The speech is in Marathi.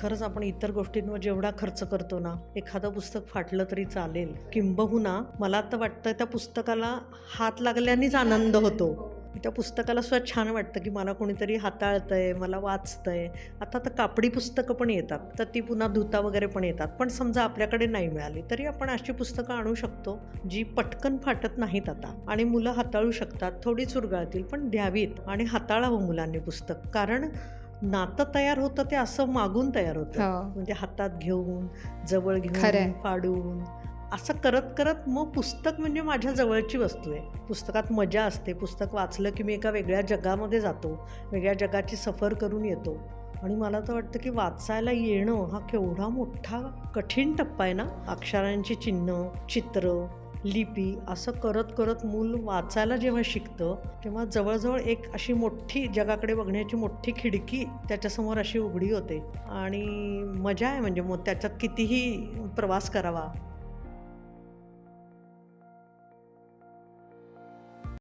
खरंच आपण इतर गोष्टींवर जेवढा खर्च करतो ना एखादं पुस्तक फाटलं तरी चालेल. किंबहुना मला तर वाटतं त्या पुस्तकाला हात लागल्यानेच आनंद होतो. त्या पुस्तकाला सुद्धा छान वाटतं की मला कोणीतरी हाताळतंय मला वाचतंय. आता तर कापडी पुस्तकं पण येतात तर ती पुन्हा धुता वगैरे पण येतात. पण समजा आपल्याकडे नाही मिळाली तरी आपण अशी पुस्तकं आणू शकतो जी पटकन फाटत नाहीत आता. आणि मुलं हाताळू शकतात थोडी चुरगाळतील पण द्यावीत आणि हाताळावं मुलांनी पुस्तक. कारण नातं तयार होतं ते असं मागून तयार होतं. हो. म्हणजे हातात घेऊन जवळ. घेऊन फाडून असं करत करत मग पुस्तक म्हणजे माझ्या जवळची वस्तू आहे. पुस्तकात मजा असते. पुस्तक वाचलं की मी एका वेगळ्या जगामध्ये जातो वेगळ्या जगाची सफर करून येतो. आणि मला तर वाटतं की वाचायला येणं हा केवढा मोठा कठीण टप्पा आहे ना? अक्षरांची चिन्ह चित्र लिपी असं करत करत मूल वाचायला जेव्हा शिकतं तेव्हा जवळजवळ एक अशी मोठी जगाकडे बघण्याची मोठी खिडकी त्याच्यासमोर अशी उघडी होते. आणि मजा आहे म्हणजे मग त्याच्यात कितीही प्रवास करावा.